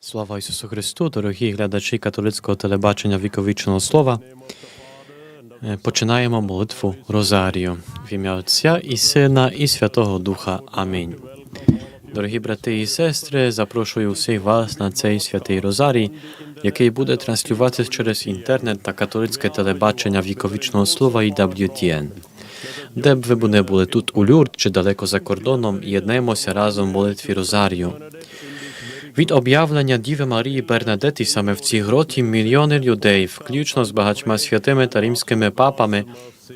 Слава Ісусу Христу, дорогі глядачі католицького телебачення віковічного слова. Е, Починаємо молитву Розарію в ім'я Отця і Сина, і Святого Духа. Амінь. Дорогі брати і сестри, запрошую всіх вас на цей святий Розарій, який буде транслюватися через інтернет та католицьке телебачення віковічного слова і WTN. Де б ви не були тут у Люрд чи далеко за кордоном, єднаємося разом в молитві Розарію. Від об'явлення Діви Марії Бернадети саме в цій гроті мільйони людей, включно з багатьма святими та римськими папами,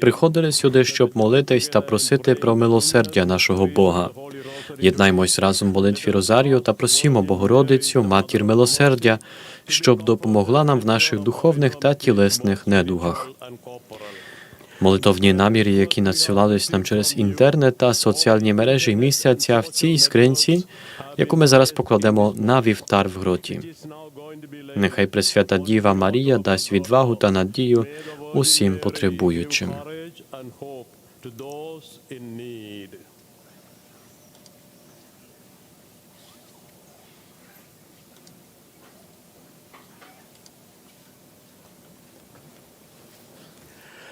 приходили сюди, щоб молитись та просити про милосердя нашого Бога. Єднаймось разом в молитві Розарію та просімо Богородицю, матір милосердя, щоб допомогла нам в наших духовних та тілесних недугах. Молитовні наміри, які надсилались нам через інтернет та соціальні мережі, містяться в цій скринці, яку ми зараз покладемо на вівтар в гроті. Нехай Пресвята Діва Марія дасть відвагу та надію усім потребуючим. I believe in God, the Father Almighty, creator of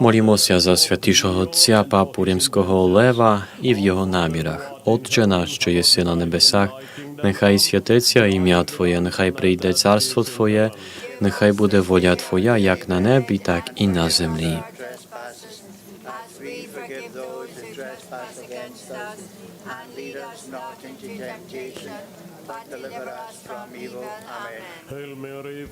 Молімося за святішого Отця Папу Римського Лева і в його намірах. Отче наш, що єси на небесах, нехай святиться ім'я Твоє, нехай прийде царство Твоє, нехай буде воля Твоя, як на небі, так і на землі. trespasses, as we forgive those who trespass against us. And lead us not into temptation, but deliver us from evil. Amen. Hail Mary, full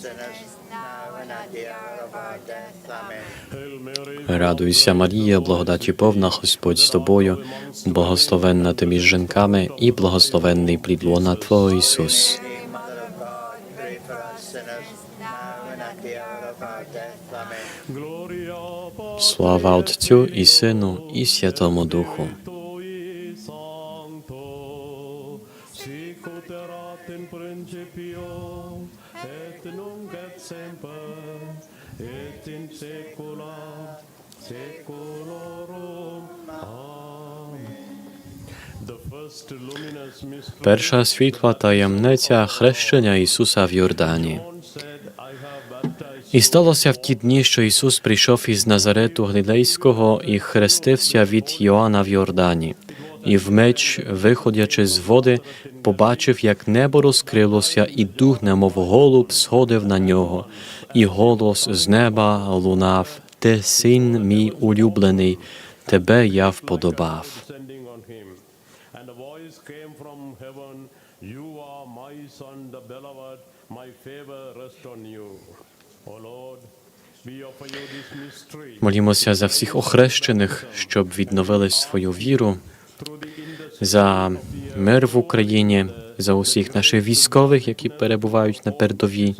Sinners, now and at the hour of our death. Amen. Радуйся, Марія, благодаті повна, Господь з тобою, благословенна ти між жінками, і благословенний плід лона Твого Ісус. Слава Отцю і Сину, і Святому Духу. Перша світла таємниця хрещення Ісуса в Йордані. І сталося в ті дні, що Ісус прийшов із Назарету Галілейського і хрестився від Йоанна в Йордані. І вмить, виходячи з води, побачив, як небо розкрилося, і дух, немов голуб, сходив на нього, і голос з неба лунав: Ти син мій улюблений, тебе я вподобав. descending on him. And a voice came from heaven, You are my son, the beloved, my favor rests on you. O Lord, we offer you this mystery Молімося за всіх охрещених, щоб відновили свою віру, за мир в Україні, за усіх наших військових, які перебувають на передовій,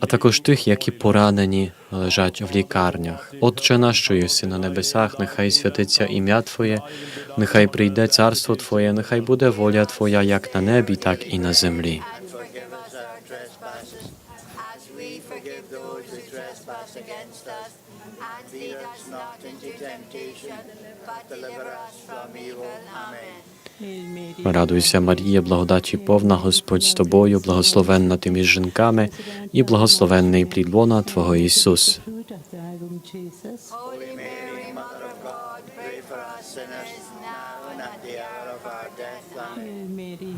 а також тих, які поранені лежать в лікарнях. Отче наш, що єси на небесах, нехай святиться ім'я Твоє, нехай прийде царство Твоє, нехай буде воля Твоя, як на небі, так і на землі. Trespass against us. And lead us not into into temptation, but deliver us from evil. Amen. Радуйся, Марія, благодаті повна, Господь з тобою, благословенна ти між жінками, і благословенний плід лона Твого Ісус.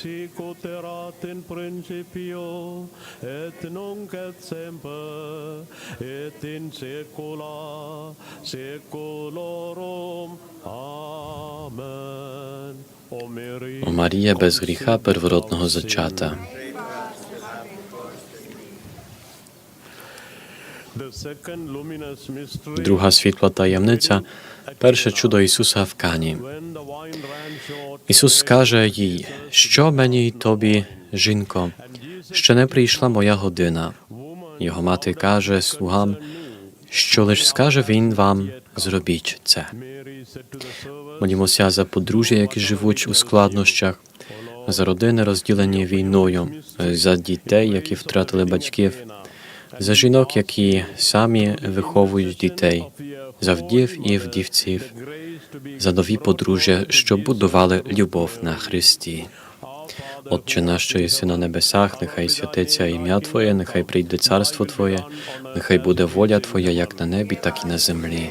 Et Spiritui Sancto, sicut erat in principio, et nunc et semper, et in saecula saeculorum. Amen. O Maria О Марія без гріха первородного зачата. the second luminous mystery, Друга світла таємниця перше чудо Ісуса в Кані. Ісус скаже їй, що мені й тобі, жінко, ще не прийшла моя година. Його мати каже слугам, що лиш скаже він вам, зробіть це. Молімося за подружжя, які живуть у складнощах, за родини, розділені війною, за дітей, які втратили батьків, за жінок, які самі виховують дітей, за вдів і вдівців, за нові подружжя, що будували любов на Христі. Отче наш, що єси на небесах, нехай святиться ім'я Твоє, нехай прийде царство Твоє, нехай буде воля Твоя, як на небі, так і на землі.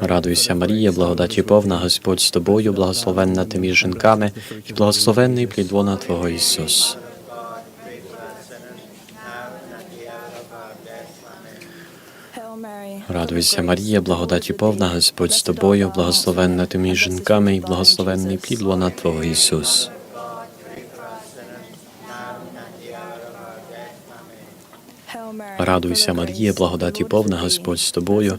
Радуйся, Марія, благодаті повна, Господь з тобою, благословенна ти між жінками, і благословенний плід лона Твого Ісус. Радуйся, Марія, благодаті повна, Господь з тобою, благословенна ти між жінками, і благословенний плід лона Твого Ісус. Радуйся, Марія, благодаті повна, Господь з тобою,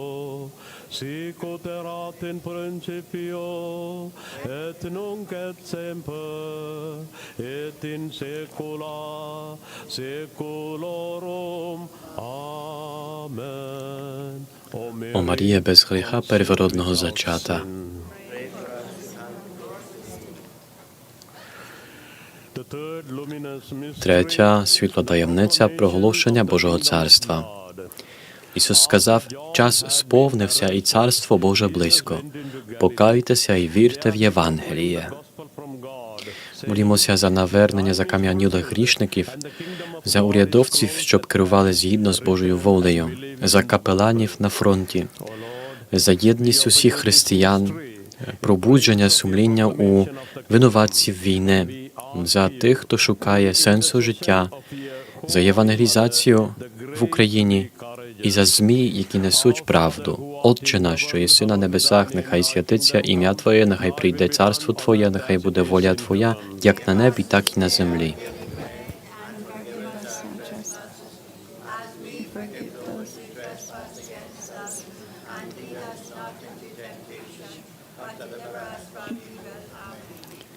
Et Spiritui Sancto, sic ut erat in principio, et nunc et semper, et in saecula saeculorum. Amen. O зачата. The third luminous mystery Третя світла таємниця проголошення Божого царства. Ісус сказав: час сповнився, і царство Боже близько. Покайтеся і вірте в Євангеліє. Молімося за навернення закам'янілих грішників, за урядовців, щоб керували згідно з Божою волею, за капеланів на фронті, за єдність усіх християн, пробудження сумління у винуватців війни, за тих, хто шукає сенсу життя, за євангелізацію в Україні і за змі, які несуть правду. Отче наш, що єси на небесах, нехай святиться ім'я Твоє, нехай прийде царство Твоє, нехай буде воля Твоя, як на небі, так і на землі.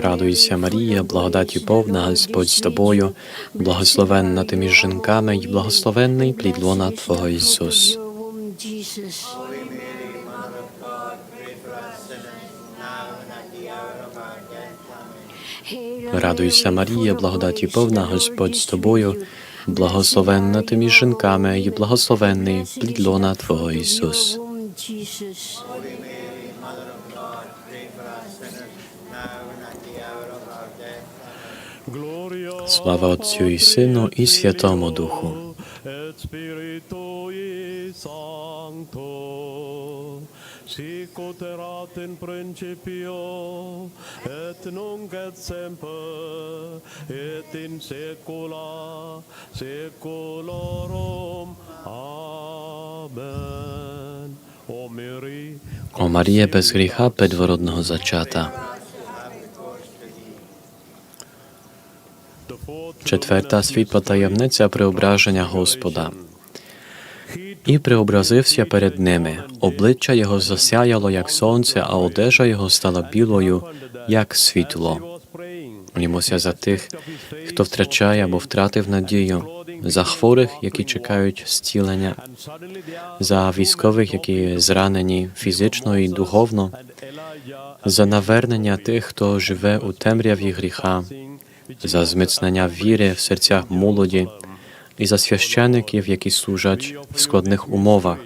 Радуйся, Марія, благодаті повна, Господь з тобою, благословенна ти між жінками, і благословенний плід лона Твого Ісус. Радуйся, Марія, благодаті повна, Господь з тобою, благословенна ти між жінками, і благословенний плід лона Твого Ісус. Jesus. Gloria Слава Отцю і Сину, і Святому Духу. et Spiritui Sancto, sic ut erat in principio, et nunc et semper, et in saecula saeculorum. Amen. O Mary, О Марія без гріха первородного зачата. the fourth Четверта світла таємниця преображення Господа. І преобразився перед ними. Обличчя його засяяло, як сонце, а одежа його стала білою, як світло. Молімося за тих, хто втрачає або втратив надію, за хворих, які чекають зцілення, за військових, які зранені фізично і духовно, за навернення тих, хто живе у темряві гріха, за зміцнення віри в серцях молоді і за священиків, які служать в складних умовах.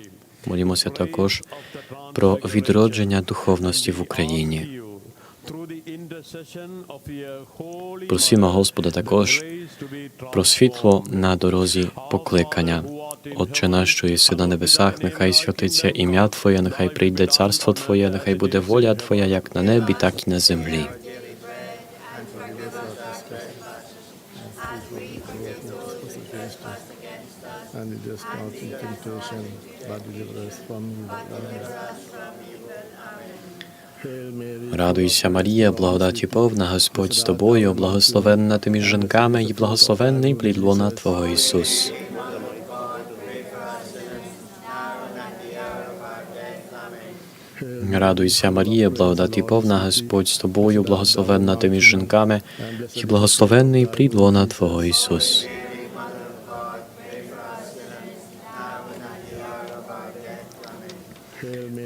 Молімося також про відродження духовності в Україні. Просімо Господа також про світло на дорозі покликання. Отче наш, що єси на небесах, нехай святиться ім'я Твоє, нехай прийде царство Твоє, нехай буде воля Твоя, як на небі, так і на землі. Us not in temptation, but. Радуйся, Марія, благодаті повна, Господь з тобою, благословенна ти між жінками, і благословенний плід лона Твого Ісус. Радуйся, Марія, благодаті повна, Господь з тобою, благословенна ти між жінками, і благословенний плід лона Твого Ісус.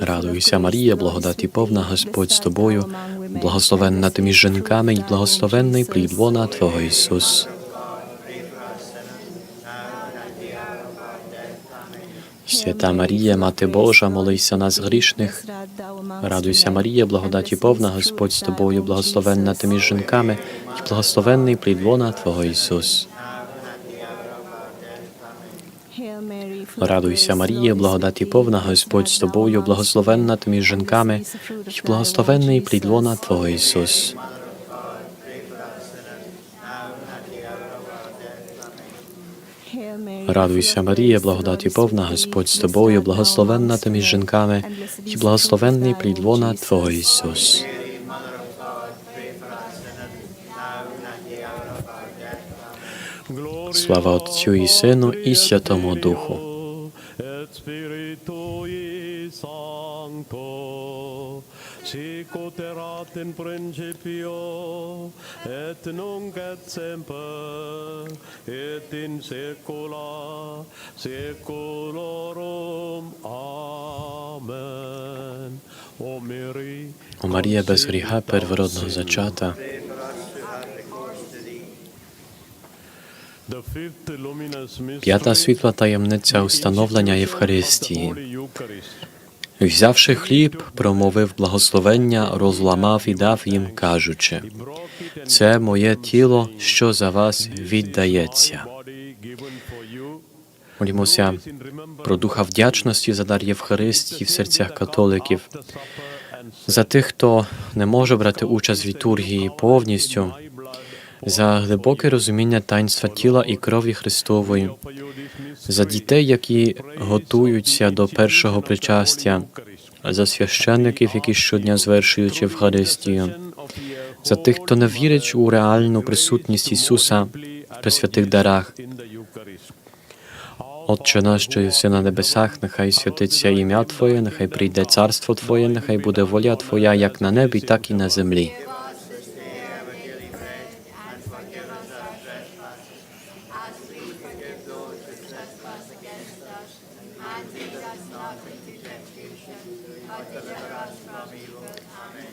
Радуйся, Марія, благодаті повна, Господь з тобою, благословенна ти між жінками, і благословенний плід лона Твого Ісус. Свята Марія, Мати Божа, молися нас грішних. Радуйся, Марія, благодаті повна, Господь з тобою, благословенна ти між жінками, і благословенний плід лона Твого Ісус. Радуйся, Марія, благодаті повна, Господь з тобою, благословенна ти між жінками, і благословенний плід Твого Ісус. Радуйся, Марія, благодаті повна, Господь з тобою, благословенна ти між жінками, і благословенний плід Твого Ісус. Слава Отцю і Сину, і Святому Духу. Spiritui Sancto, sicut erat in principio, et nunc et semper, et in saecula saeculorum. Amen. O Maria bez hriha, pervorodno začata, П'ята світла таємниця установлення Євхаристії. Взявши хліб, промовив благословення, розламав і дав їм, кажучи: Це моє тіло, що за вас віддається. Молімося про духа вдячності за дар Євхаристії в серцях католиків, за тих, хто не може брати участь в літургії повністю, за глибоке розуміння таїнства тіла і крові Христової, за дітей, які готуються до першого причастя, за священників, які щодня звершують Євхаристію, за тих, хто не вірить у реальну присутність Ісуса при святих дарах. Отче наш, що єси на небесах, нехай святиться ім'я Твоє, нехай прийде царство Твоє, нехай буде воля Твоя, як на небі, так і на землі. As we forgive those who trespass against us, and lead us not into temptation, but deliver us from evil. Amen.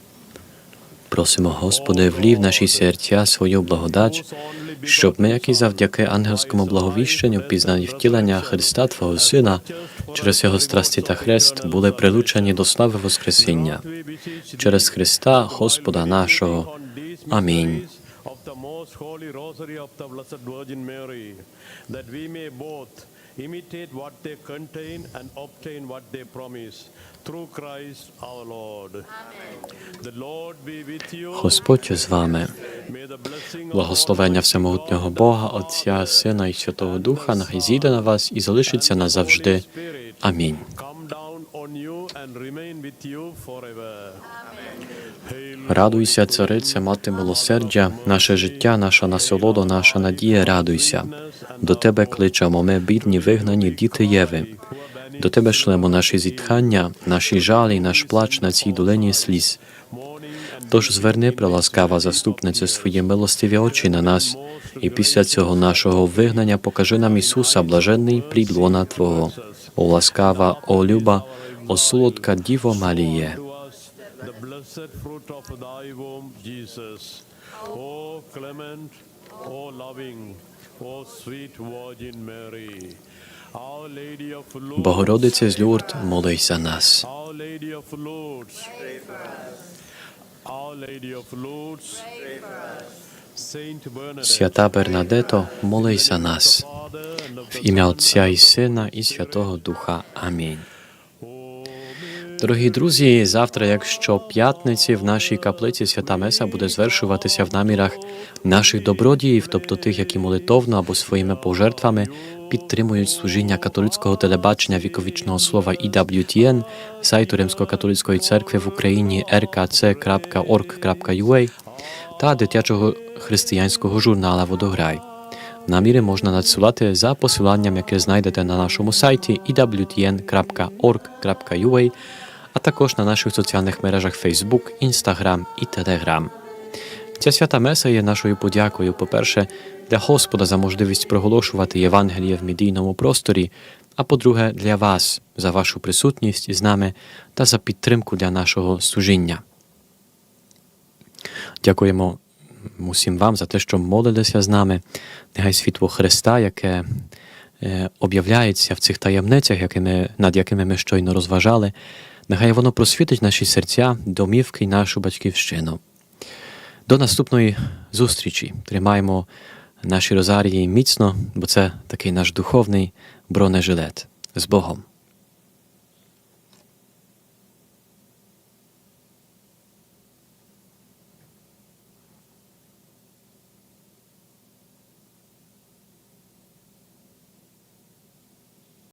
Просимо, Господи, влій в наші серця свою благодать, щоб ми, як і завдяки ангельському благовіщенню, пізнані втілення Христа Твого Сина, через Його страсті та хрест, були прилучені до слави Воскресіння. Через Христа, Господа нашого. Амінь. That we may both imitate what they contain and obtain what they promise. Through Christ our Lord. The Lord be with you. Господь з вами. Благословення всемогутнього Бога, Отця, Сина і Святого Духа, нехай зійде на вас і залишиться назавжди. Амінь. come down on you and remain with you forever. Hail Радуйся, царице, мати милосердя, наше життя, наша насолода, наша надія, радуйся. До тебе кличемо ми, бідні, вигнані діти Єви. До тебе шлемо наші зітхання, наші жалі, наш плач на цій долині сліз. Тож зверни, приласкава заступниця, свої милостиві очі на нас, і після цього нашого вигнання покажи нам Ісуса, блаженний плід лона Твого. О ласкава, о люба, о солодка Діво Маріє. Fruit of thy womb, Jesus. O clement, O loving, O sweet Virgin Mary, Our Lady of Lourdes, Богородице з Люрд, молись за нас. Свята Бернадето, молись за нас. В ім'я Отця і Сина, і Святого Духа. Амінь. Дорогі друзі, завтра, якщо п'ятниці, в нашій каплиці свята Меса буде звершуватися в намірах наших добродіїв, тобто тих, які молитовно або своїми пожертвами підтримують служіння католицького телебачення віковічного слова EWTN, сайту Римсько-католицької церкви в Україні rkc.org.ua та дитячого християнського журнала Водограй. Наміри можна надсилати за посиланням, яке знайдете на нашому сайті ewtn.org.ua, а також на наших соціальних мережах Facebook, Instagram і Telegram. Ця свята Меса є нашою подякою, по-перше, для Господа за можливість проголошувати Євангеліє в медійному просторі, а по-друге, для вас за вашу присутність із нами та за підтримку для нашого служіння. Дякуємо усім вам за те, що молилися з нами. Нехай світло Христа, яке е, об'являється в цих таємницях, якими, над якими ми щойно розважали, нехай воно просвітить наші серця, домівки й нашу батьківщину. До наступної зустрічі. Тримаємо наші розарії міцно, бо це такий наш духовний бронежилет. З Богом.